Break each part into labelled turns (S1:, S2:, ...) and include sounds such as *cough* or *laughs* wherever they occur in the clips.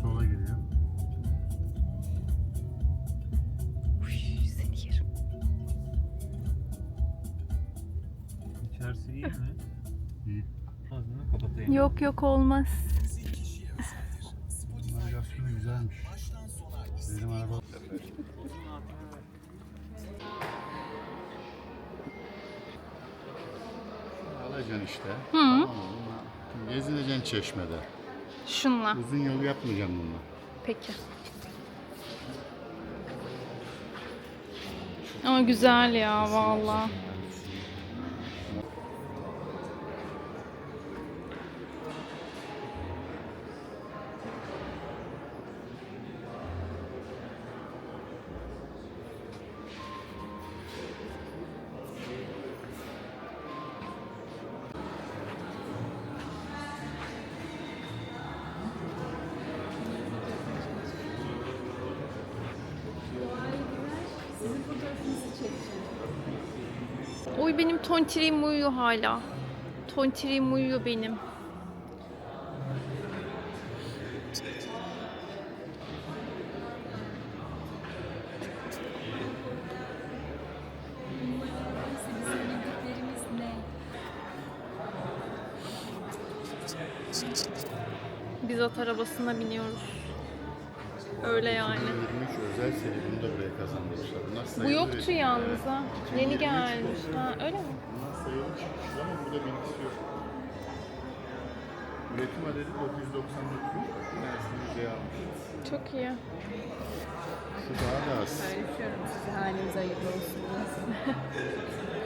S1: sola giriyor.
S2: Uy, seni yerim.
S1: İçerisi iyi mi? *laughs* İyi. Ağzını kapatayım.
S2: Yok yok olmaz.
S1: Navigasyonu güzelmiş. Benim araba... Alacaksın işte.
S2: Hı.
S1: Tamam mı? Gezineceksin çeşmede.
S2: Şunla.
S1: Uzun yol yapmayacaksın bununla.
S2: Peki. Ama güzel ya valla. Tontirim uyuyor hala. Tontirim uyuyor benim. Biz at arabasına biniyoruz. Öyle yani.
S1: 2023 özel seri bunu da buraya kazandırmışlar. Bunlar
S2: Bu
S1: sayılı
S2: yoktu
S1: üretim.
S2: yalnız ha. Yeni
S1: 2023
S2: gelmiş. Ha, öyle mi?
S1: Bunlar sayılı çıkmış ama burada bilgisi yok. Üretim adedi 999. Bir tanesini müzeye almış.
S2: Çok iyi.
S1: Şu daha da az.
S3: Öpüyorum sizi. Haliniz hayırlı olsun.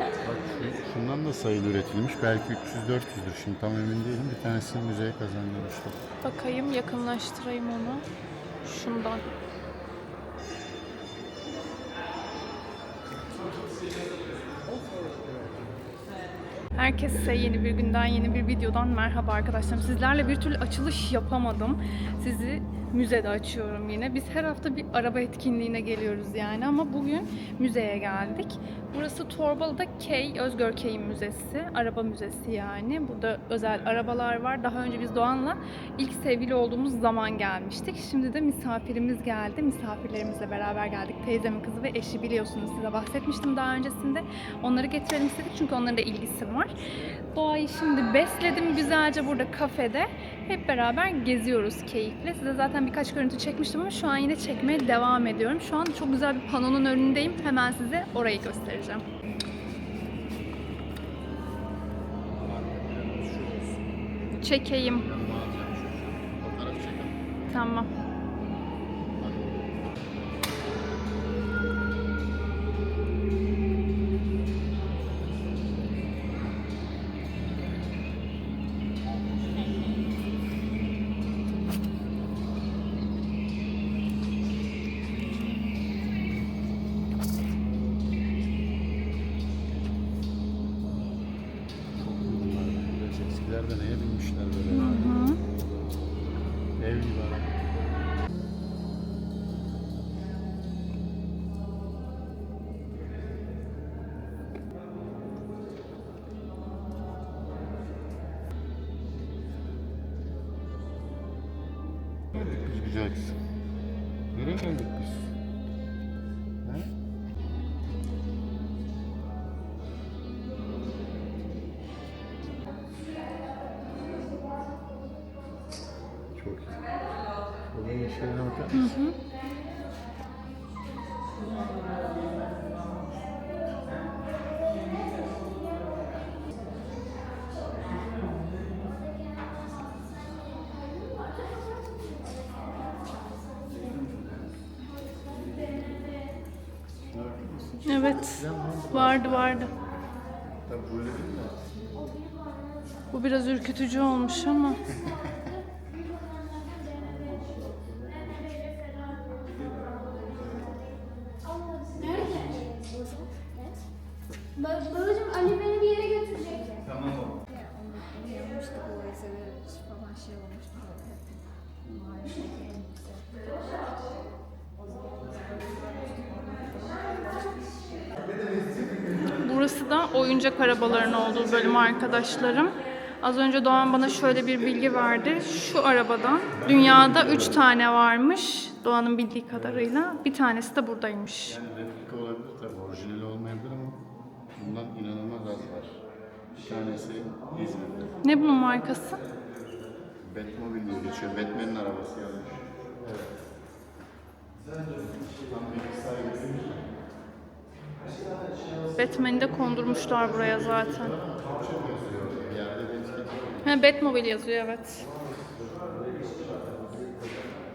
S1: Bak şu, şundan da sayılı üretilmiş. Belki 300-400'dür. Şimdi tam emin değilim. Bir tanesini müzeye kazandırmışlar.
S2: Bakayım yakınlaştırayım onu. Şundan. Herkese yeni bir günden, yeni bir videodan merhaba arkadaşlarım. Sizlerle bir türlü açılış yapamadım. Sizi müzede açıyorum yine. Biz her hafta bir araba etkinliğine geliyoruz yani ama bugün müzeye geldik. Burası Torbalı'da Key, Özgür Key'in müzesi. Araba müzesi yani. Burada özel arabalar var. Daha önce biz Doğan'la ilk sevgili olduğumuz zaman gelmiştik. Şimdi de misafirimiz geldi. Misafirlerimizle beraber geldik. Teyzemin kızı ve eşi biliyorsunuz size bahsetmiştim daha öncesinde. Onları getirelim istedik çünkü onların da ilgisi var. Doğayı şimdi besledim güzelce burada kafede. Hep beraber geziyoruz keyifle. Size zaten birkaç görüntü çekmiştim ama şu an yine çekmeye devam ediyorum. Şu an çok güzel bir panonun önündeyim. Hemen size orayı göstereceğim. Çekeyim. Tamam.
S1: İşlerine bakar mısın?
S2: Evet. Vardı vardı. Bu biraz ürkütücü olmuş ama. *laughs* oyuncak arabaların olduğu bölüm arkadaşlarım. Az önce Doğan bana şöyle bir bilgi verdi. Şu arabadan dünyada 3 tane varmış. Doğan'ın bildiği kadarıyla. Bir tanesi de buradaymış.
S1: Yani replika olabilir tabii, orijinali olmayabilir ama bundan inanılmaz az var. Bir tanesi İzmir'de.
S2: Ne bunun markası?
S1: Batmobile diye geçiyor. Batman'in arabası yazmış. Evet. Tam gibi.
S2: Batman'i de kondurmuşlar buraya zaten. Ha, Batmobile yazıyor evet.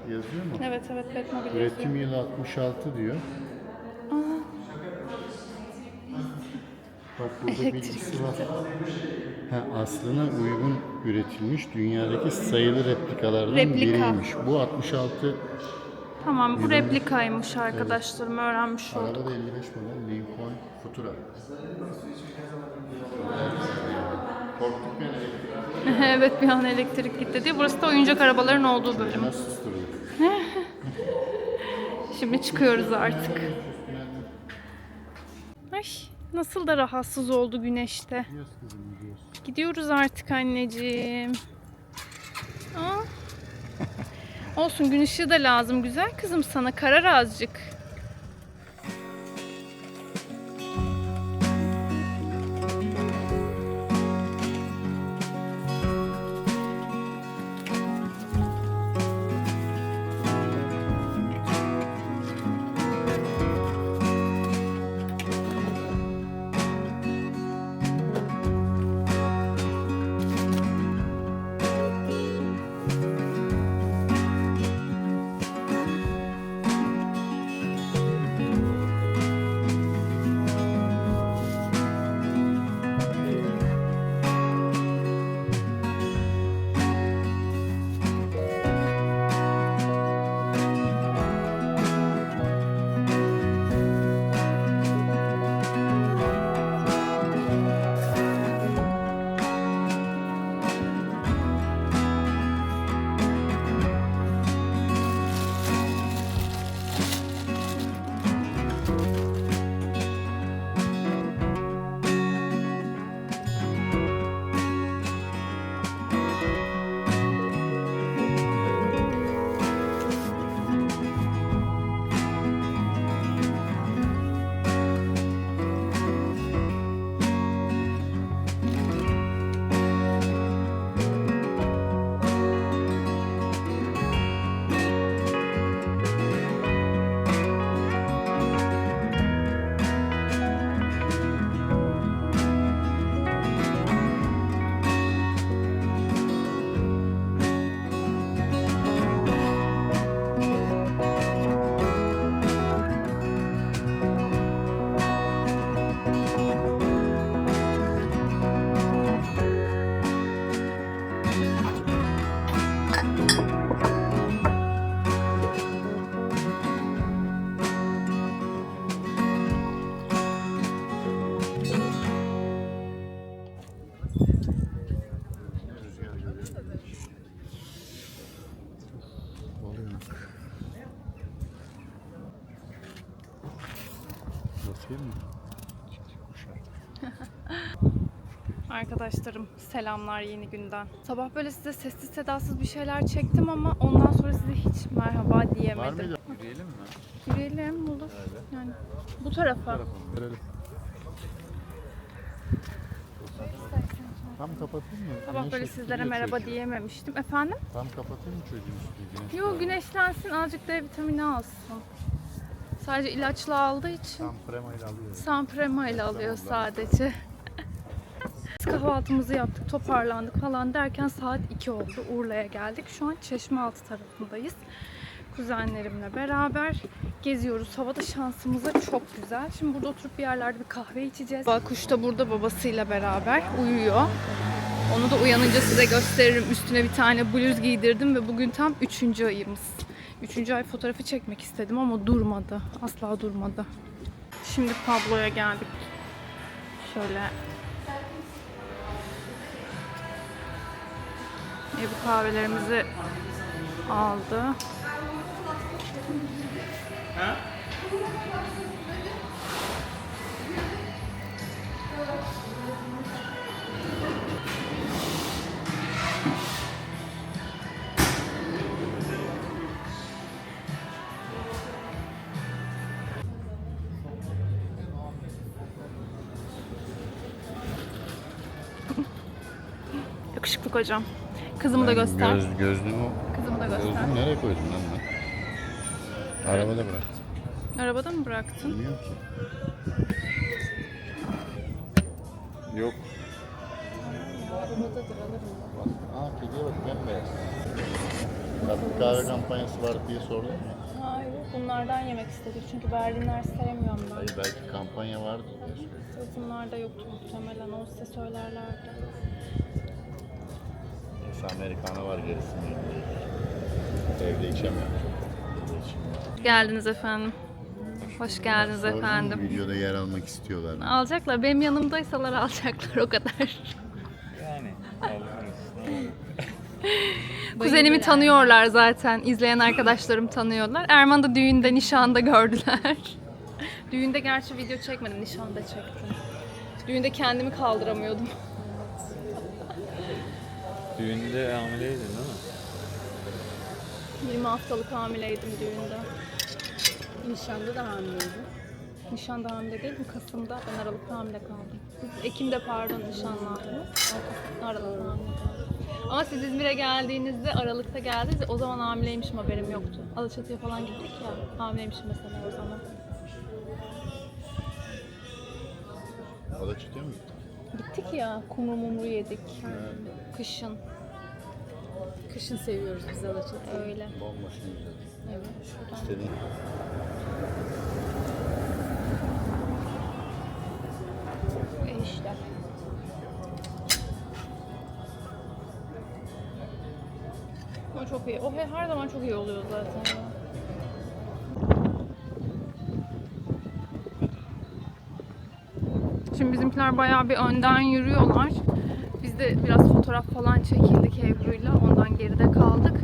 S1: yazıyor mu?
S2: Evet evet Batmobile yazıyor.
S1: Üretim yılı 66 diyor. Bak burada bilgisi var. Ha, aslına uygun üretilmiş dünyadaki sayılı replikalardan
S2: Replika.
S1: biriymiş. Bu 66
S2: Tamam bu replikaymış arkadaşlarım öğrenmiş olduk.
S1: araba da 55 model Lincoln Futura. Korktuk yani *laughs*
S2: evet bir an elektrik gitti diye. Burası da oyuncak arabaların olduğu bölüm. *laughs* Şimdi çıkıyoruz artık. Ay nasıl da rahatsız oldu güneşte.
S1: Gidiyoruz
S2: artık anneciğim. Aa. Olsun gün ışığı da lazım güzel kızım sana karar azıcık. Selamlar yeni günden. Sabah böyle size sessiz sedasız bir şeyler çektim ama ondan sonra size hiç merhaba
S1: Var
S2: diyemedim.
S1: mıydı? Yürüyelim mi?
S2: Yürüyelim olur. Yani bu tarafa.
S1: Verelim. Tam kapatayım mı?
S2: Sabah
S1: Güneş
S2: böyle sizlere merhaba diyememiştim. Efendim?
S1: Tam kapatayım mı çocuğun üstünü? Güneş
S2: Yok güneşlensin azıcık D vitamini alsın. Sadece ilaçla aldığı için
S1: Tam premayla alıyor.
S2: Sanprema ile alıyor sadece. Kahvaltımızı yaptık, toparlandık falan derken saat 2 oldu. Urla'ya geldik. Şu an Çeşmealtı tarafındayız. Kuzenlerimle beraber geziyoruz. Hava da şansımıza çok güzel. Şimdi burada oturup bir yerlerde bir kahve içeceğiz. Kuş da burada babasıyla beraber uyuyor. Onu da uyanınca size gösteririm. Üstüne bir tane bluz giydirdim ve bugün tam 3. ayımız. 3. ay fotoğrafı çekmek istedim ama durmadı. Asla durmadı. Şimdi Pablo'ya geldik. Şöyle Ebu kahvelerimizi aldı. Yakışıklı kocam. Kızımı da göster.
S1: Göz, gözlüğümü,
S2: Kızımı da göster.
S1: gözlüğümü nereye koydum lan ben? Arabada bıraktım.
S2: Arabada mı bıraktın?
S1: Bilmiyorum ki. Yok. Aa kediye bak bembeyaz. Tatlı kahve kampanyası var diye sordum ya.
S2: Hayır, bunlardan yemek istedik çünkü Berliner sevmiyorum ben.
S1: Hayır belki kampanya vardı diye söyledim.
S2: Bunlarda yoktu muhtemelen, o size söylerlerdi.
S1: Neyse Amerikanı var gerisini bilmiyorum. Evde içemiyorum.
S2: Geldiniz efendim. Hoş geldiniz
S1: Sordum,
S2: efendim.
S1: Videoda yer almak istiyorlar. mı?
S2: Alacaklar. Benim yanımdaysalar alacaklar o kadar.
S4: Yani. *laughs*
S2: Kuzenimi tanıyorlar zaten. İzleyen arkadaşlarım tanıyorlar. Erman da düğünde, nişanda gördüler. *laughs* düğünde gerçi video çekmedim, nişanda çektim. Düğünde kendimi kaldıramıyordum.
S4: Düğünde hamileydin değil mi?
S2: 20 haftalık hamileydim düğünde.
S3: Nişanda da hamileydi.
S2: Nişanda hamile değildim. Kasım'da ben Aralık'ta hamile kaldım. Biz Ekim'de pardon nişanlandık. Aralık'ta hamile kaldım. Ama siz İzmir'e geldiğinizde Aralık'ta geldiniz. O zaman hamileymişim haberim yoktu. Alaçatı'ya falan gittik ya. Hamileymişim mesela o zaman.
S1: Da çıkıyor mu?
S2: Gittik ya. Kumru mumru yedik. Kışın.
S3: Kışın seviyoruz biz Alaçatı'yı.
S2: Öyle.
S1: Bomboş güzel.
S2: Evet. Şuradan.
S1: İstediğin
S2: E işte. O çok iyi. O he- her zaman çok iyi oluyor zaten. Bizimkiler bayağı bir önden yürüyorlar. Biz de biraz fotoğraf falan çekildik Ebru'yla. Ondan geride kaldık.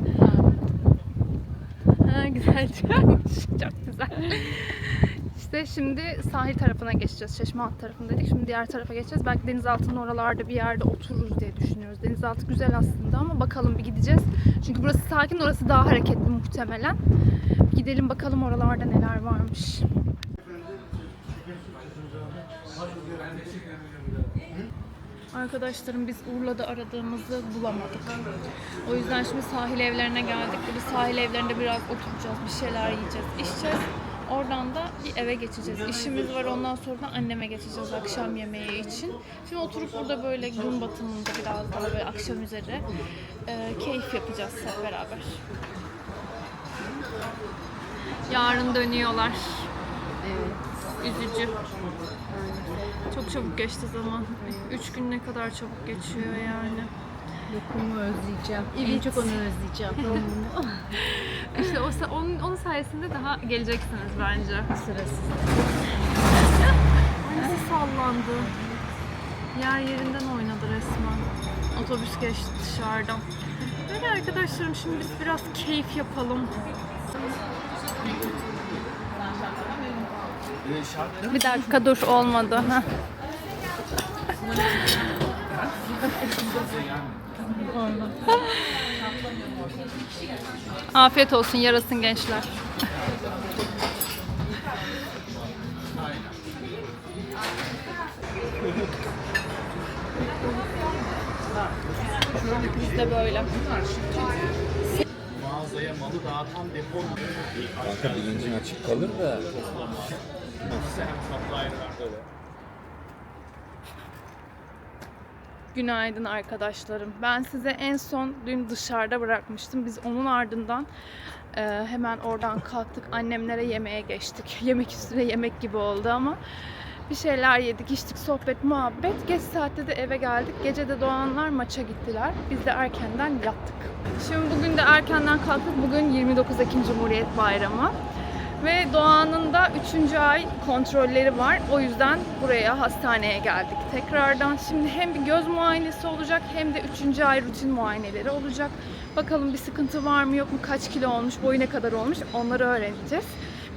S2: Ha, *laughs* güzel çıkarmış. Çok güzel. İşte şimdi sahil tarafına geçeceğiz. Çeşmealtı tarafındaydık. Şimdi diğer tarafa geçeceğiz. Belki denizaltının oralarda bir yerde otururuz diye düşünüyoruz. Denizaltı güzel aslında ama bakalım bir gideceğiz. Çünkü burası sakin, orası daha hareketli muhtemelen. Gidelim bakalım oralarda neler varmış. Arkadaşlarım biz Urla'da aradığımızı bulamadık. O yüzden şimdi sahil evlerine geldik. Burada sahil evlerinde biraz oturacağız, bir şeyler yiyeceğiz, içeceğiz. Oradan da bir eve geçeceğiz. İşimiz var ondan sonra da anneme geçeceğiz akşam yemeği için. Şimdi oturup burada böyle gün batımında biraz daha böyle akşam üzeri e, keyif yapacağız hep beraber. Yarın dönüyorlar.
S3: Evet.
S2: Üzücü. Çok çabuk geçti zaman. Üç gün ne kadar çabuk geçiyor yani.
S3: Lokumu özleyeceğim. En
S2: Evet.
S3: çok onu özleyeceğim. *laughs*
S2: İşte o, onun, onun sayesinde daha geleceksiniz bence.
S3: Sırasız.
S2: Nasıl sallandı? Yer yerinden oynadı resmen. Otobüs geçti dışarıdan. Böyle arkadaşlarım şimdi biz biraz keyif yapalım. Bir dakika dur olmadı. Heh. *laughs* Afiyet olsun yarasın gençler. Biz de böyle.
S4: Kanka bilincin açık kalır da.
S2: Günaydın arkadaşlarım. Ben size en son dün dışarıda bırakmıştım. Biz onun ardından e, hemen oradan kalktık. Annemlere yemeğe geçtik. *laughs* Yemek üstüne yemek gibi oldu ama bir şeyler yedik, içtik, sohbet, muhabbet. Geç saatte de eve geldik. Gece de Doğanlar maça gittiler. Biz de erkenden yattık. Şimdi bugün de erkenden kalktık. Bugün 29 Ekim Cumhuriyet Bayramı. Ve Doğan'ın da 3. ay kontrolleri var. O yüzden buraya hastaneye geldik tekrardan. Şimdi hem bir göz muayenesi olacak hem de 3. ay rutin muayeneleri olacak. Bakalım bir sıkıntı var mı yok mu, kaç kilo olmuş, boyu ne kadar olmuş onları öğreneceğiz.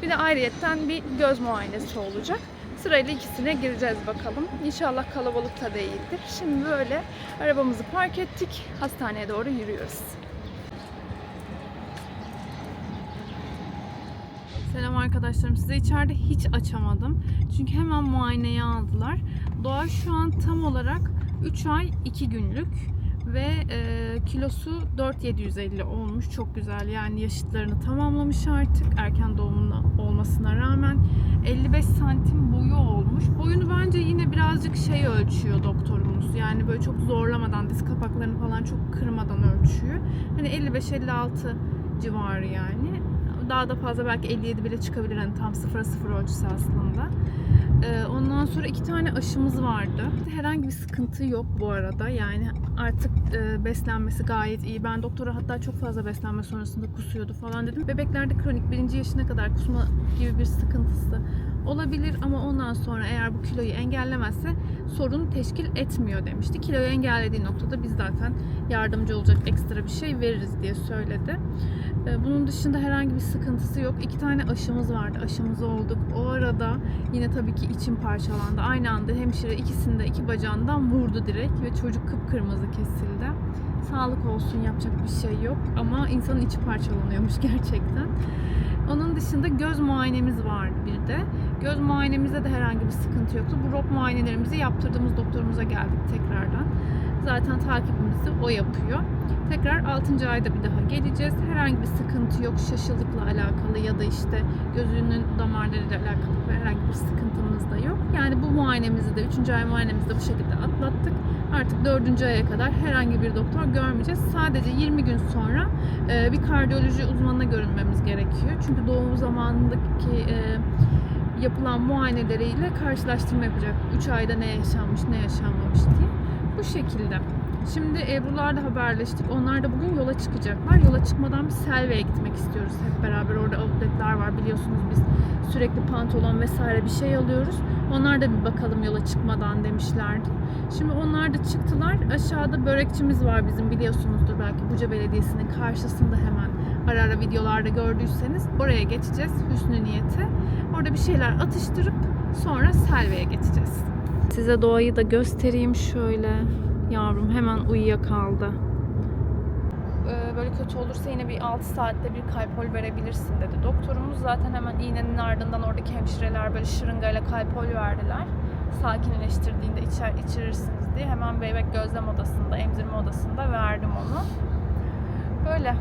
S2: Bir de ayrıyetten bir göz muayenesi olacak. Sırayla ikisine gireceğiz bakalım. İnşallah kalabalık da değildir. Şimdi böyle arabamızı park ettik. Hastaneye doğru yürüyoruz. Selam arkadaşlarım. Size içeride hiç açamadım. Çünkü hemen muayeneye aldılar. Doğa şu an tam olarak 3 ay 2 günlük ve e, kilosu 4750 olmuş. Çok güzel. Yani yaşıtlarını tamamlamış artık erken doğumunda olmasına rağmen 55 santim boyu olmuş. Boyunu bence yine birazcık şey ölçüyor doktorumuz. Yani böyle çok zorlamadan diz kapaklarını falan çok kırmadan ölçüyor. Hani 55-56 civarı yani. Daha da fazla belki 57 bile çıkabilir hani tam 0'a 0 ölçüsü aslında. Ee, ondan sonra iki tane aşımız vardı. Herhangi bir sıkıntı yok bu arada. Yani artık e, beslenmesi gayet iyi. Ben doktora hatta çok fazla beslenme sonrasında kusuyordu falan dedim. Bebeklerde kronik birinci yaşına kadar kusma gibi bir sıkıntısı olabilir ama ondan sonra eğer bu kiloyu engellemezse sorun teşkil etmiyor demişti. Kiloyu engellediği noktada biz zaten yardımcı olacak ekstra bir şey veririz diye söyledi. Ee, Bunun dışında herhangi bir sıkıntısı yok. İki tane aşımız vardı. Aşımız olduk. O arada yine tabii ki içim parçalandı. Aynı anda hemşire ikisini de iki bacağından vurdu direkt ve çocuk kıpkırmızı kesildi. Sağlık olsun yapacak bir şey yok ama insanın içi parçalanıyormuş *laughs* gerçekten. Onun dışında göz muayenemiz vardı bir de. Göz muayenemizde de herhangi bir sıkıntı yoktu. Bu ROP muayenelerimizi yaptırdığımız doktorumuza geldik tekrardan. Zaten takibimizi o yapıyor. Tekrar 6. ayda bir daha geleceğiz. Herhangi bir sıkıntı yok. Şaşılıkla alakalı ya da işte gözünün damarlarıyla alakalı herhangi bir sıkıntımız da yok. Yani bu muayenemizi de 3. ay muayenemizi de bu şekilde atlattık. Artık 4. aya kadar herhangi bir doktor görmeyeceğiz. Sadece 20 gün sonra e, bir kardiyoloji uzmanına görünmemiz gerekiyor. Çünkü doğum zamanındaki e, yapılan muayeneleriyle karşılaştırma yapacak. 3 ayda ne yaşanmış, ne yaşanmamış diye. Bu şekilde. Şimdi Ebru'larla haberleştik. Onlar da bugün yola çıkacaklar. Yola çıkmadan bir Selve'ye gitmek istiyoruz hep beraber. Orada outletler var biliyorsunuz biz sürekli pantolon vesaire bir şey alıyoruz. Onlar da bir bakalım yola çıkmadan demişlerdi. Şimdi onlar da çıktılar. Aşağıda börekçimiz var bizim biliyorsunuzdur belki Buca Belediyesi'nin karşısında hemen ara ara videolarda gördüyseniz oraya geçeceğiz Hüsnü Niyet'e. Orada bir şeyler atıştırıp sonra Selve'ye geçeceğiz. Size doğayı da göstereyim şöyle. Yavrum hemen uyuyakaldı. Ee, Böyle kötü olursa yine bir 6 saatte bir kalpol verebilirsin dedi. Doktorumuz zaten hemen iğnenin ardından oradaki hemşireler böyle şırıngayla kalpol verdiler. Sakinleştirdiğinde içer, içirirsiniz diye hemen bebek gözlem odasında, emzirme odasında verdim onu. Böyle.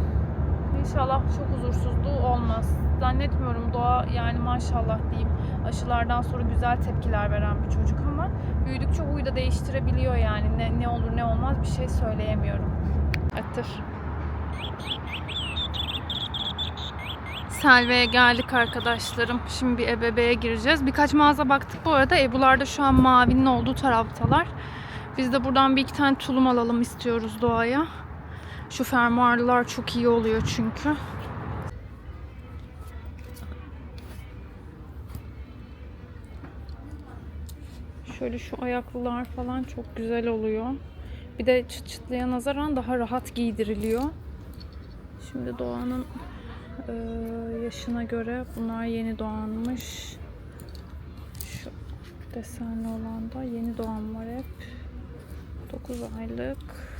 S2: İnşallah çok huzursuzluğu olmaz. Zannetmiyorum doğa yani maşallah diyeyim aşılardan sonra güzel tepkiler veren bir çocuk ama büyüdükçe huyu da değiştirebiliyor yani ne, ne olur ne olmaz bir şey söyleyemiyorum. Attır. Selve'ye geldik arkadaşlarım. Şimdi bir ebebeğe gireceğiz. Birkaç mağaza baktık bu arada. Ebrular da şu an mavinin olduğu taraftalar. Biz de buradan bir iki tane tulum alalım istiyoruz doğaya. Şu fermuarlılar çok iyi oluyor çünkü. Şöyle şu ayaklılar falan çok güzel oluyor. Bir de çıt çıtlıya nazaran daha rahat giydiriliyor. Şimdi Doğan'ın e, yaşına göre bunlar yeni doğanmış. Şu desenli olan da yeni doğan var hep. 9 aylık.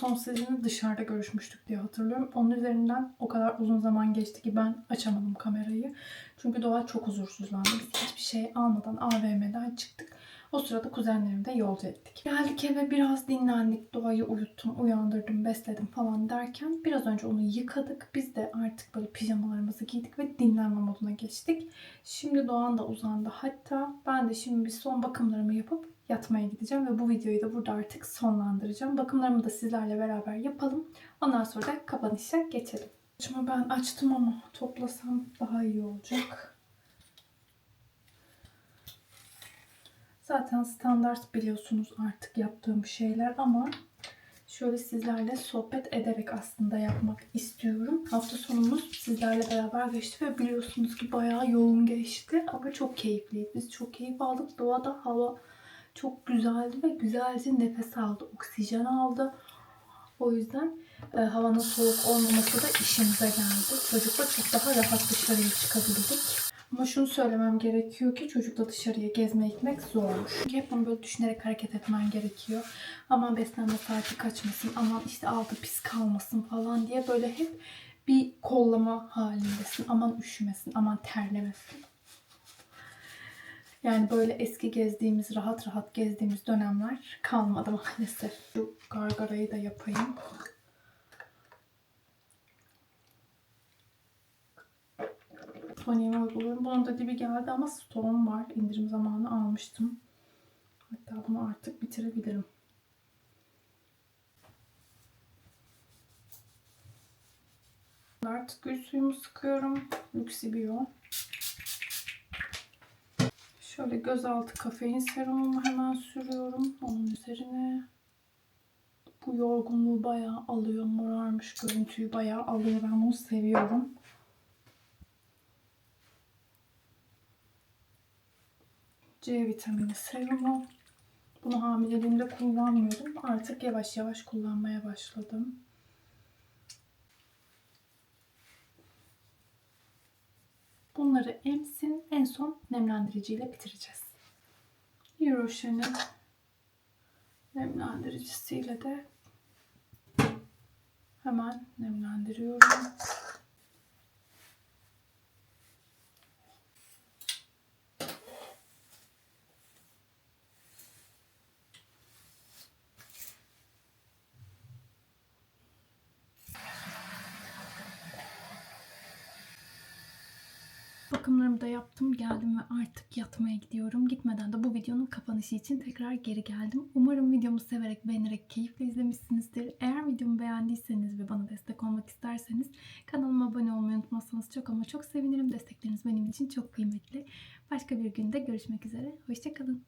S2: Son sizinle dışarıda görüşmüştük diye hatırlıyorum. Onun üzerinden o kadar uzun zaman geçti ki ben açamadım kamerayı. Çünkü Doğa çok huzursuzlandı. Biz hiçbir şey almadan AVM'den çıktık. O sırada kuzenlerimi de yolcu ettik. Geldik eve biraz dinlendik. Doğayı uyuttum, uyandırdım, besledim falan derken biraz önce onu yıkadık. Biz de artık böyle pijamalarımızı giydik ve dinlenme moduna geçtik. Şimdi Doğan da uzandı. Hatta ben de şimdi bir son bakımlarımı yapıp yatmaya gideceğim ve bu videoyu da burada artık sonlandıracağım. Bakımlarımı da sizlerle beraber yapalım. Ondan sonra da kapanışa geçelim. Saçımı ben açtım ama toplasam daha iyi olacak. Zaten standart biliyorsunuz artık yaptığım şeyler ama şöyle sizlerle sohbet ederek aslında yapmak istiyorum. Hafta sonumuz sizlerle beraber geçti ve biliyorsunuz ki bayağı yoğun geçti ama çok keyifliydi. Biz çok keyif aldık. Doğada hava çok güzeldi ve güzelce nefes aldı, oksijen aldı. O yüzden e, havanın soğuk olmaması da işimize geldi. Çocukla çok daha rahat dışarıya çıkabildik. Ama şunu söylemem gerekiyor ki çocukla dışarıya gezmeye gitmek zormuş. Çünkü hep bunu böyle düşünerek hareket etmen gerekiyor. Aman beslenme saati kaçmasın, aman işte aldı pis kalmasın falan diye böyle hep bir kollama halindesin. Aman üşümesin, aman terlemesin. Yani böyle eski gezdiğimiz, rahat rahat gezdiğimiz dönemler kalmadı maalesef. Şu gargarayı da yapayım. Tony'imi uyguluyorum. Bunun da dibi geldi ama stoğum var. İndirim zamanı almıştım. Hatta bunu artık bitirebilirim. Artık gül suyumu sıkıyorum. Luxibio. Şöyle gözaltı kafein serumumu hemen sürüyorum. Onun üzerine bu yorgunluğu bayağı alıyor. Morarmış görüntüyü bayağı alıyor. Ben bunu seviyorum. C vitamini serumu. Bunu hamileliğimde kullanmıyordum. Artık yavaş yavaş kullanmaya başladım. Bunları emsin. En son nemlendiriciyle bitireceğiz. Euroşen'in nemlendiricisiyle de hemen nemlendiriyorum. Bakımlarımı da yaptım, geldim ve artık yatmaya gidiyorum. Gitmeden de bu videonun kapanışı için tekrar geri geldim. Umarım videomu severek, beğenerek, keyifle izlemişsinizdir. Eğer videomu beğendiyseniz ve bana destek olmak isterseniz kanalıma abone olmayı unutmazsanız çok ama çok sevinirim. Destekleriniz benim için çok kıymetli. Başka bir günde görüşmek üzere. Hoşçakalın.